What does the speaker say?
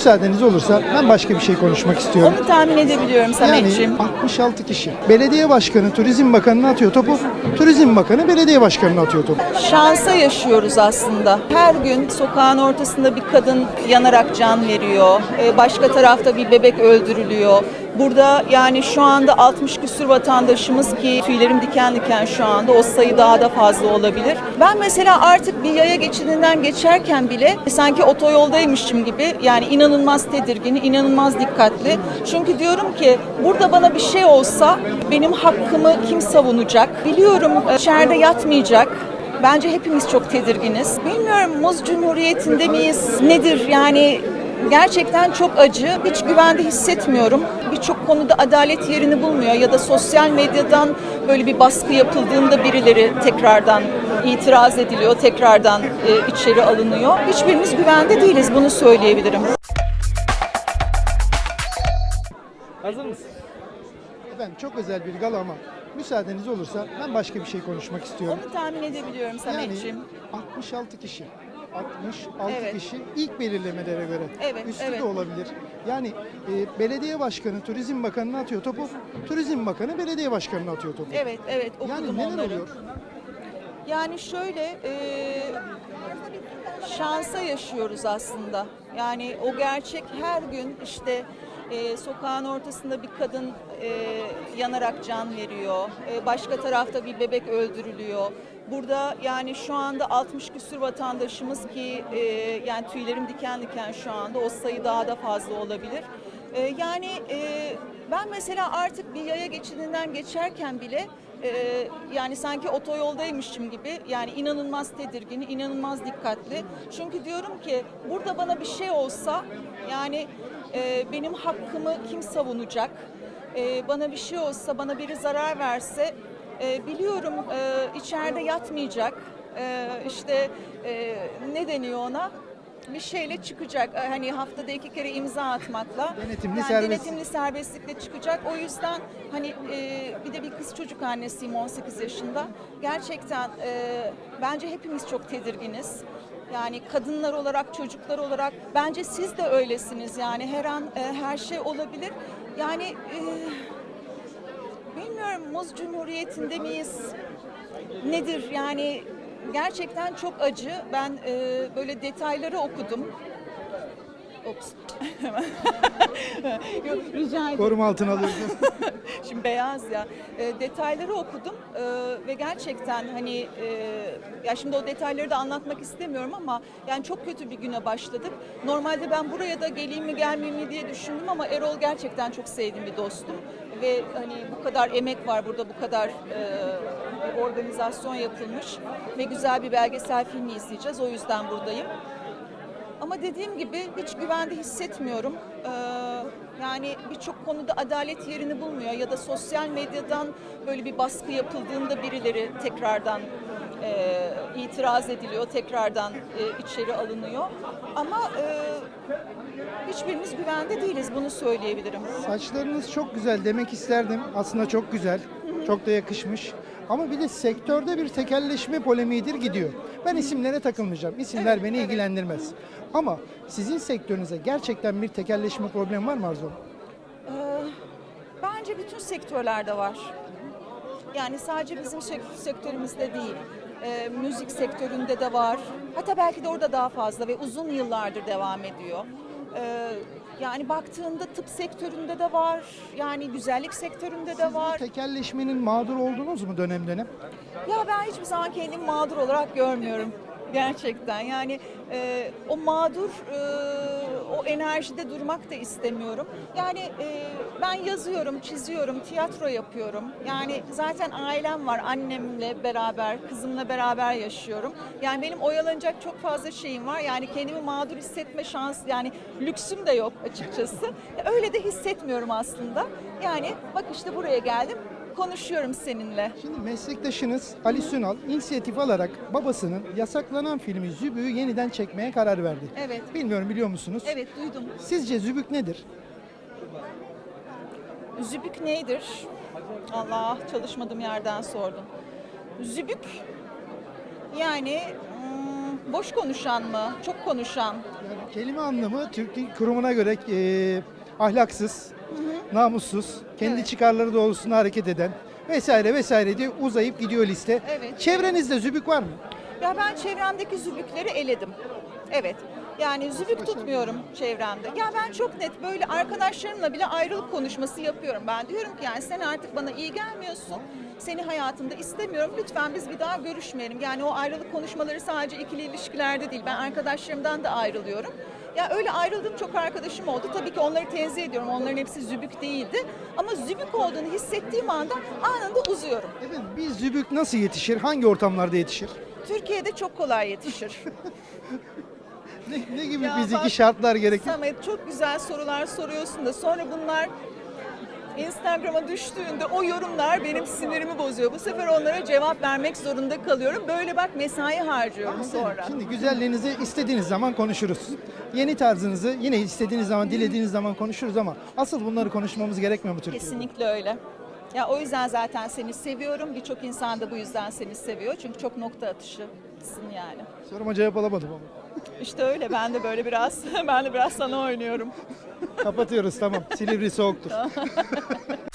Müsaadeniz olursa ben başka bir şey konuşmak istiyorum. Onu tahmin edebiliyorum Sametciğim. Yani 66 kişi. Belediye başkanı Turizm Bakanı'na atıyor topu. Turizm Bakanı belediye başkanına atıyor topu. Şansa yaşıyoruz aslında. Her gün sokağın ortasında bir kadın yanarak can veriyor. Ee, Başka tarafta bir bebek öldürülüyor. Burada yani şu anda 60 küsür vatandaşımız ki tüylerim diken diken şu anda o sayı daha da fazla olabilir. Ben mesela artık bir yaya geçidinden geçerken bile sanki otoyoldaymışım gibi yani inanılmaz tedirgin, inanılmaz dikkatli. Çünkü diyorum ki burada bana bir şey olsa benim hakkımı kim savunacak? Biliyorum e, içeride yatmayacak. Bence hepimiz çok tedirginiz. Bilmiyorum Muz Cumhuriyeti'nde miyiz? Nedir yani gerçekten çok acı. Hiç güvende hissetmiyorum. Birçok konuda adalet yerini bulmuyor ya da sosyal medyadan böyle bir baskı yapıldığında birileri tekrardan itiraz ediliyor, tekrardan e, içeri alınıyor. Hiçbirimiz güvende değiliz bunu söyleyebilirim. Hazır mısın? Efendim çok özel bir gala ama müsaadeniz olursa ben başka bir şey konuşmak istiyorum. Onu tahmin edebiliyorum Sametciğim. Yani 66 kişi. 66 Evet. kişi ilk belirlemelere göre. Evet, Üstü evet. de olabilir. Yani e, belediye başkanı Turizm Bakanı'na atıyor topu. Turizm Bakanı belediye başkanına atıyor topu. Evet, evet okudum Yani neler onları. oluyor? Yani şöyle e, şansa yaşıyoruz aslında. Yani o gerçek her gün işte e, sokağın ortasında bir kadın e, yanarak can veriyor. E, başka tarafta bir bebek öldürülüyor. Burada yani şu anda 60 küsür vatandaşımız ki e, yani tüylerim diken diken şu anda o sayı daha da fazla olabilir. E, yani e, ben mesela artık bir yaya geçidinden geçerken bile e, yani sanki otoyoldaymışım gibi yani inanılmaz tedirgin, inanılmaz dikkatli. Çünkü diyorum ki burada bana bir şey olsa yani e, benim hakkımı kim savunacak? E, bana bir şey olsa, bana biri zarar verse e, biliyorum e, içeride yatmayacak. E, işte e, ne deniyor ona? bir şeyle çıkacak. E, Hani haftada iki kere imza atmakla. Denetimli yani serbest- denetimli serbestlikle çıkacak. O yüzden hani e, bir de bir kız çocuk annesiyim 18 yaşında. Gerçekten e, bence hepimiz çok tedirginiz. Yani kadınlar olarak, çocuklar olarak bence siz de öylesiniz. Yani her an e, her şey olabilir. Yani e, Muz Cumhuriyeti'nde miyiz? Nedir yani gerçekten çok acı. Ben e, böyle detayları okudum. Ops. Yok, rica ederim. Koruma altına alıyorsunuz. Şimdi beyaz ya. E, detayları okudum e, ve gerçekten hani e, ya şimdi o detayları da anlatmak istemiyorum ama yani çok kötü bir güne başladık. Normalde ben buraya da geleyim mi gelmeyeyim mi diye düşündüm ama Erol gerçekten çok sevdiğim bir dostum ve hani bu kadar emek var burada bu kadar e, organizasyon yapılmış ve güzel bir belgesel filmi izleyeceğiz. O yüzden buradayım. Ama dediğim gibi hiç güvende hissetmiyorum. Ee, yani birçok konuda adalet yerini bulmuyor ya da sosyal medyadan böyle bir baskı yapıldığında birileri tekrardan e, itiraz ediliyor, tekrardan e, içeri alınıyor. Ama e, hiçbirimiz güvende değiliz bunu söyleyebilirim. Saçlarınız çok güzel demek isterdim. Aslında çok güzel. Çok da yakışmış. Ama bir de sektörde bir tekelleşme polemiğidir gidiyor. Ben isimlere takılmayacağım. İsimler Evet, beni evet. ilgilendirmez. Ama sizin sektörünüze gerçekten bir tekelleşme problemi var mı Arzu? Hanım? Ee, Bence bütün sektörlerde var. Yani sadece bizim sek- sektörümüzde değil. Ee, müzik sektöründe de var. Hatta belki de orada daha fazla ve uzun yıllardır devam ediyor. Ee, yani baktığında tıp sektöründe de var. Yani güzellik sektöründe de Siz bu var. tekelleşmenin mağdur oldunuz mu dönem dönem? Ya ben hiçbir zaman kendimi mağdur olarak görmüyorum. Gerçekten yani e, o mağdur e, o enerjide durmak da istemiyorum. Yani e, ben yazıyorum, çiziyorum, tiyatro yapıyorum. Yani zaten ailem var, annemle beraber, kızımla beraber yaşıyorum. Yani benim oyalanacak çok fazla şeyim var. Yani kendimi mağdur hissetme şansı yani lüksüm de yok açıkçası. Öyle de hissetmiyorum aslında. Yani bak işte buraya geldim, konuşuyorum seninle. Şimdi meslektaşınız Ali Sunal inisiyatif alarak babasının yasaklanan filmi Zübü'yü yeniden çekmeye karar verdi. Evet. Bilmiyorum biliyor musunuz? Evet duydum. Sizce Zübük nedir? Zübük nedir? Allah çalışmadığım yerden sordum. Zübük yani hmm, Boş konuşan mı? Çok konuşan. Yani kelime anlamı Türk Dil Kurumu'na göre e, ahlaksız, namussuz, kendi Evet. çıkarları doğrultusunda hareket eden vesaire vesaire diye uzayıp gidiyor liste. Evet. Çevrenizde zübük var mı? Ya ben çevremdeki zübükleri eledim. Evet. Yani zübük tutmuyorum çevremde. Ya ben çok net böyle arkadaşlarımla bile ayrılık konuşması yapıyorum. Ben diyorum ki yani sen artık bana iyi gelmiyorsun. Seni hayatımda istemiyorum. Lütfen biz bir daha görüşmeyelim. Yani o ayrılık konuşmaları sadece ikili ilişkilerde değil. Ben arkadaşlarımdan da ayrılıyorum. Ya öyle ayrıldığım çok arkadaşım oldu. Tabii ki onları tenzih ediyorum. Onların hepsi zübük değildi. Ama zübük olduğunu hissettiğim anda anında uzuyorum. Efendim bir zübük nasıl yetişir? Hangi ortamlarda yetişir? Türkiye'de çok kolay yetişir. Ne, ne gibi Ya fiziki bak- şartlar gerekir? Samet çok güzel sorular soruyorsun da sonra bunlar Instagram'a düştüğünde o yorumlar benim sinirimi bozuyor. Bu sefer onlara cevap vermek zorunda kalıyorum. Böyle bak mesai harcıyorum sonra. Şimdi güzelliğinizi istediğiniz zaman konuşuruz. Yeni tarzınızı yine istediğiniz zaman, dilediğiniz zaman konuşuruz ama asıl bunları konuşmamız gerekmiyor mu Türkiye'de? Kesinlikle öyle. Ya o yüzden zaten seni seviyorum. Birçok insan da bu yüzden seni seviyor. Çünkü çok nokta atışısın yani. Soruma cevap alamadım ama. İşte öyle. Ben de böyle biraz ben de biraz sana oynuyorum. Kapatıyoruz tamam. Silivri soğuktur.